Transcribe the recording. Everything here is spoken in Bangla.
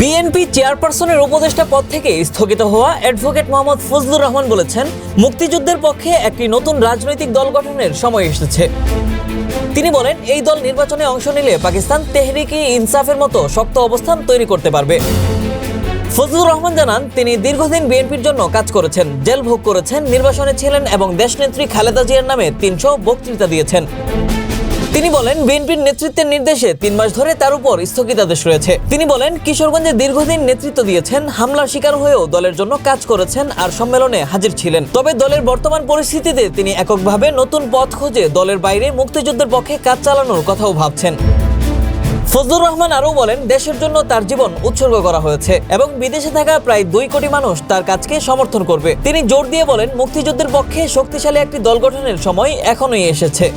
বিএনপি চেয়ারপারসনের উপদেষ্টা পদ থেকে স্থগিত হওয়া অ্যাডভোকেট মোহাম্মদ ফজলুর রহমান বলেছেন, মুক্তিযুদ্ধের পক্ষে একটি নতুন রাজনৈতিক দল গঠনের সময় এসেছে। তিনি বলেন, এই দল নির্বাচনে অংশ নিলে পাকিস্তান তেহরিকি ইনসাফের মতো শক্ত অবস্থান তৈরি করতে পারবে। ফজলুর রহমান জানান, তিনি দীর্ঘদিন বিএনপির জন্য কাজ করেছেন জেল ভোগ করেছেন, নির্বাসনে ছিলেন এবং দেশনেত্রী খালেদা জিয়ার নামে তিনশো বক্তৃতা দিয়েছেন। তিনি বলেন, বিএনপির নেতৃত্বের নির্দেশে তিন মাস ধরে তার উপর স্থগিতাদেশ রয়েছে। তিনি বলেন, কিশোরগঞ্জে দীর্ঘদিন নেতৃত্ব দিয়েছেন, হামলার শিকার হয়েও দলের জন্য কাজ করেছেন আর সম্মেলনে হাজির ছিলেন। তবে দলের বর্তমান পরিস্থিতিতে তিনি এককভাবে নতুন পথ খুঁজে দলের বাইরে মুক্তিযুদ্ধের পক্ষে কাজ চালানোর কথাও ভাবছেন। ফজলুর রহমান আরও বলেন, দেশের জন্য তার জীবন উৎসর্গ করা হয়েছে এবং বিদেশে থাকা প্রায় দুই কোটি মানুষ তার কাজকে সমর্থন করবে। তিনি জোর দিয়ে বলেন, মুক্তিযুদ্ধের পক্ষে শক্তিশালী একটি দল গঠনের সময় এখনই এসেছে।